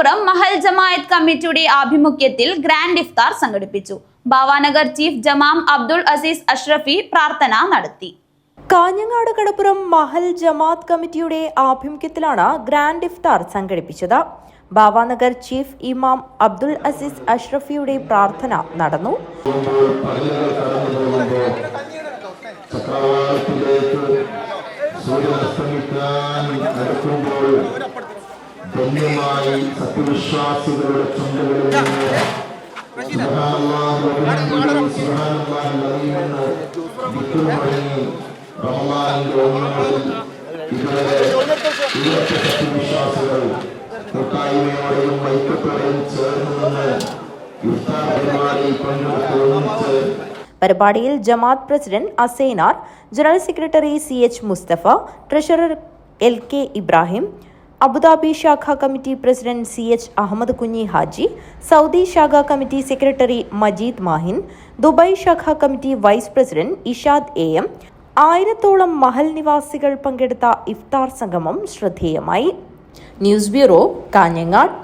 കടപ്പുറം മഹൽ ജമായത്ത് കമ്മിറ്റിയുടെ ആഭിമുഖ്യത്തിൽ ഗ്രാൻഡ് ഇഫ്താർ സംഘടിപ്പിച്ചു. ഭാവാനഗർ ചീഫ് ജമാം അബ്ദുൾ അസീസ് അഷ്റഫി പ്രാർത്ഥന നടത്തി. കാഞ്ഞങ്ങാട് കടപ്പുറം മഹൽ ജമാത്ത് കമ്മിറ്റിയുടെ ആഭിമുഖ്യത്തിലാണ് ഗ്രാൻഡ് ഇഫ്താർ സംഘടിപ്പിച്ചത്. ബാവാനഗർ ചീഫ് ഇമാം അബ്ദുൾ അസീസ് അഷ്റഫിയുടെ പ്രാർത്ഥന നടന്നു. സൂര്യനസ്തമിക്കാൻ അടുക്കുമ്പോൾ ധന്യമായി സത്യവിശ്വാസികളുടെ ഇവിടുത്തെ സത്യവിശ്വാസികൾ കൂട്ടായ്മയോടെയും ഐക്യത്തോടെയും ചേർന്ന് നിന്ന് ഇഫ്താർ പരിപാടിയിൽ പങ്കെടുത്ത് ഒന്നിച്ച് പരിപാടിയിൽ ജമാഅത്ത് president Asainar general secretary C H Mustafa treasurer L K Ibrahim Abu Dhabi ശാഖ committee president C H Ahmed Kunhi Haji Saudi ശാഖ committee secretary Majeed Mahin Dubai ശാഖ committee vice president Ishad A M ആയിരത്തോളം മഹൽ നിവാസികൾ പങ്കെടുത്ത ഇഫ്താർ സംഗമം ശ്രദ്ധേയമായി. News bureau Kanhangad.